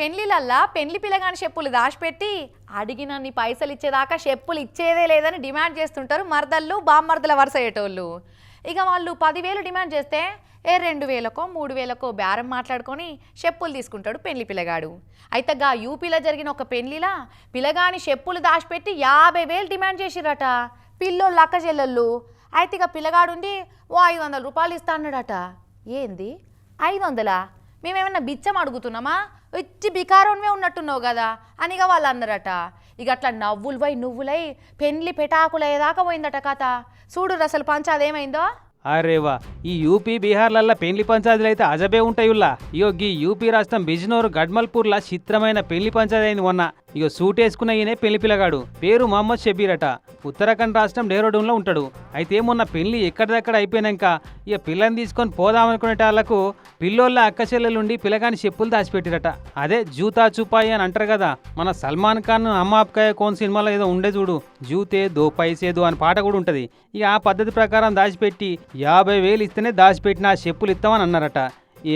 పెళ్ళిలల్లా పెళ్ళి పిల్లగాని చెప్పులు దాచిపెట్టి అడిగినన్ని పైసలు ఇచ్చేదాకా చెప్పులు ఇచ్చేదే లేదని డిమాండ్ చేస్తుంటారు మరదళ్ళు బామ్మర్దల వరుస అయ్యేటోళ్ళు ఇక వాళ్ళు పదివేలు డిమాండ్ చేస్తే ఏ రెండు వేలకో మూడు వేలకో బేరం మాట్లాడుకొని చెప్పులు తీసుకుంటాడు పెళ్ళి పిల్లగాడు అయితే గా యూపీలో జరిగిన ఒక పెళ్ళిలా పిల్లగాని చెప్పులు దాచిపెట్టి యాభై వేలు డిమాండ్ చేసిరట పిల్లోళ్ళు అక్క చెల్లెళ్ళు. అయితే ఇక పిల్లగాడుండి ఓ ఐదు వందల రూపాయలు ఇస్తా అన్నాడట. ఏంది? ఐదు వందలా? మేమేమన్నా బిచ్చం అడుగుతున్నామా? ఇచ్చి బికారంవే ఉన్నట్టున్నావు కదా? అనిగా వాళ్ళు అన్నారట ఇక అట్లా నవ్వులు పోయి నువ్వులై పెండ్లి పెటాకులయ్యేదాకా పోయిందట కథ. చూడు అసలు పంచ అదేమైందో అరేవా ఈ యూపీ బీహార్లల్లా పెళ్ళి పంచాయతీలు అయితే అజబే ఉంటాయుల్లా. ఇయో గీ యూపీ రాష్ట్రం బిజ్నోర్ గడ్మల్పూర్లా చిత్రమైన పెళ్ళి పంచాయతీ అయింది మొన్న. ఇగో సూట్ వేసుకున్న ఈయనే పెళ్ళి పిల్లగాడు. పేరు మహమ్మద్ షబీర్ అట ఉత్తరాఖండ్ రాష్ట్రం డేరోడూన్లో ఉంటాడు. అయితే మొన్న పెళ్ళి ఎక్కడిదక్కడ అయిపోయినాక ఇక పిల్లని తీసుకొని పోదామనుకునే వాళ్ళకు పిల్లోళ్ళ అక్కచెల్లెలుండి పిల్లగాని చెప్పులు దాచిపెట్టిరట. అదే జూతా చూపాయి అని అంటారు కదా. మన సల్మాన్ ఖాన్ అమ్మాపకాయ కోన్ సినిమాలో ఏదో ఉండే చూడు. జూతే దో పైసేదో అని పాట కూడా ఉంటుంది. ఇక ఆ పద్ధతి ప్రకారం దాచిపెట్టి యాభై వేలు ఇస్తేనే దాచిపెట్టిన ఆ చెప్పులు ఇస్తామని అన్నారట.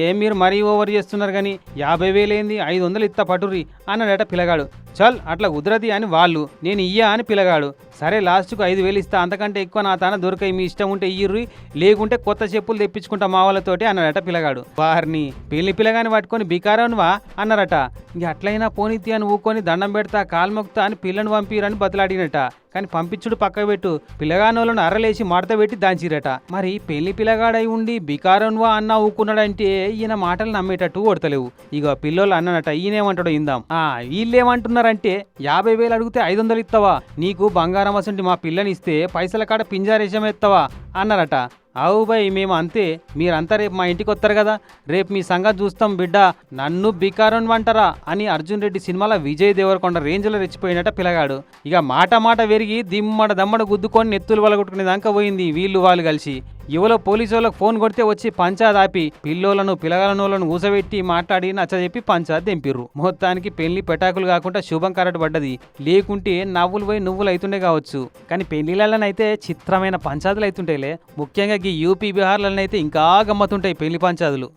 ఏం మీరు మరీ ఓవర్ చేస్తున్నారు కానీ యాభై వేలేంది? ఐదు వందలు ఇత్త పటురి అన్నాడట పిల్లగాడు. చల్ అట్లా కుదరది అని వాళ్ళు. నేను ఇయ్యా అని పిలగాడు. సరే లాస్ట్కు ఐదు వేలు ఇస్తా. అంతకంటే ఎక్కువ నా తాన దొరికాయి. మీ ఇష్టం ఉంటే ఇయ్యుర్రి. లేకుంటే కొత్త చెప్పులు తెప్పించుకుంటా మా వాళ్ళతోటి అన్నాడట పిల్లగాడు వారిని పెళ్ళి పిల్లగాని పట్టుకొని బికారనువా అన్నారట. ఇంక అట్లయినా పోనీతి అని ఊకొని దండం పెడతా కాల్మొక్తా అని పిల్లను పంపిరని బతలాడినట. కానీ పంపించుడు పక్క పెట్టు. పిల్లగానోళ్ళను అర్రలేసి మడత పెట్టి దాంచిరట. మరి పెళ్ళి పిల్లగాడై ఉండి బికారన్వా అన్న ఊకున్నాడంటే ఈయన మాటలు నమ్మేటట్టు కొడతలేవు. ఇక పిల్లోళ్ళు అన్ననట ఈయనేమంటాడో ఇందాం ఆ ఇస్తున్నారంటే యాభై వేలు అడిగితే ఐదు వందలు ఇస్తావా? నీకు బంగారం అసంటి మా పిల్లని ఇస్తే పైసల కాడ పింజారేషం ఎత్తావా? అన్నారట. అవు బాయ్ మేము అంతే మీరంతా రేపు మా ఇంటికి వస్తారు కదా. రేపు మీ సంగతి చూస్తాం బిడ్డ. నన్ను బికారం అంటారా అని అర్జున్ రెడ్డి సినిమాలో విజయ్ దేవరకొండ రేంజ్లో రెచ్చిపోయినట పిల్లగాడు. ఇక మాట మాట పెరిగి దిమ్మడ దమ్మడ గుద్దుకొని నెత్తులు వలగొట్టుకునే దాకా పోయింది వీళ్ళు వాళ్ళు కలిసి. యువలో పోలీసు వాళ్ళకి ఫోన్ కొడితే వచ్చి పంచాద్ ఆపి పిల్లోలను పిల్లగాలనోళ్ళను ఊసబెట్టి మాట్లాడి నచ్చజెప్పి పంచాద్ దింపిర్రు. మొత్తానికి పెళ్ళి పెటాకులు కాకుండా శుభం కరటి పడ్డది లేకుంటే నవ్వులు పోయి నువ్వులు అవుతుండే కావచ్చు. కానీ పెళ్ళిళ్ళనైతే చిత్రమైన పంచాదులు అవుతుంటేలే ముఖ్యంగా ఈ యూపీ బీహార్లనైతే ఇంకా గమ్మతుంటాయి పెళ్ళి పంచాదులు.